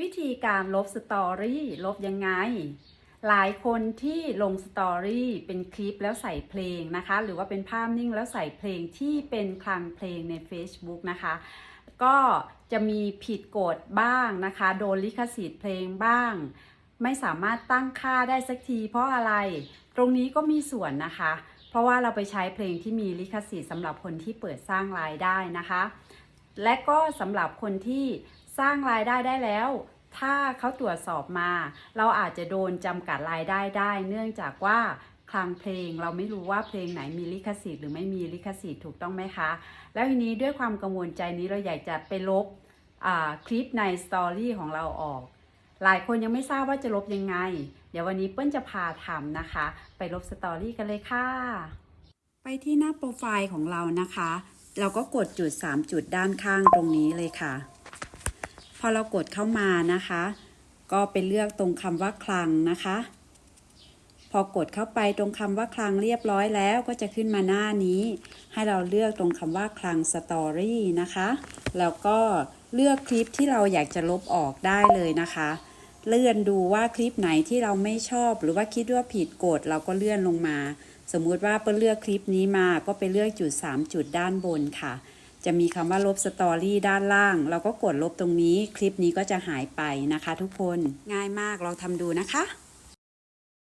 วิธีการลบสตอรี่ลบยังไง หลายคนที่ลงสตอรี่เป็นคลิปแล้วใส่เพลงนะคะ หรือว่าเป็นภาพนิ่งแล้วใส่เพลงที่เป็นคลังเพลงใน Facebook นะคะ ก็จะมีผิดกฎบ้างนะคะ โดนลิขสิทธิ์เพลงบ้าง ไม่สามารถตั้งค่าได้สักทีเพราะอะไร ตรงนี้ก็มีส่วนนะคะ เพราะว่าเราไปใช้เพลงที่มีลิขสิทธิ์สำหรับคนที่เปิดสร้างรายได้นะคะ และก็สำหรับคนที่ สร้างรายได้ได้แล้ว ถ้าเขาตรวจสอบมา เราอาจจะโดนจำกัดรายได้ได้ เนื่องจากว่าคลังเพลงเราไม่รู้ว่าเพลงไหนมีลิขสิทธิ์หรือไม่มีลิขสิทธิ์ถูกต้องไหมคะ แล้วทีนี้ด้วยความกังวลใจนี้เราอยากจะไปลบคลิปในสตอรี่ของเราออก หลายคนยังไม่ทราบว่าจะลบยังไง เดี๋ยววันนี้เปิ้ลจะพาทำนะคะ ไปลบสตอรี่กันเลยค่ะ ไปที่หน้าโปรไฟล์ของเรานะคะ เราก็กดจุด 3 จุดด้านข้างตรงนี้เลยค่ะ พอเรากดเข้ามานะคะ ก็ไปเลือกตรงคำว่าคลังนะคะ พอกดเข้าไปตรงคำว่าคลังเรียบร้อยแล้วก็จะขึ้นมาหน้านี้ ให้เราเลือกตรงคำว่าคลังสตอรี่นะคะ แล้วก็เลือกคลิปที่เราอยากจะลบออกได้เลยนะคะเลื่อนดูว่าคลิปไหนที่เราไม่ชอบ หรือว่าคิดว่าผิดกฎเราก็เลื่อนลงมา สมมุติว่าเปิ้ลเลือกคลิปนี้มาก็ไปเลือกจุด 3 จุดด้านบนค่ะ จะมีคำว่าลบสตอรี่ด้านล่าง เราก็กดลบตรงนี้ คลิปนี้ก็จะหายไปนะคะทุกคน ง่ายมากลองทำดูนะคะ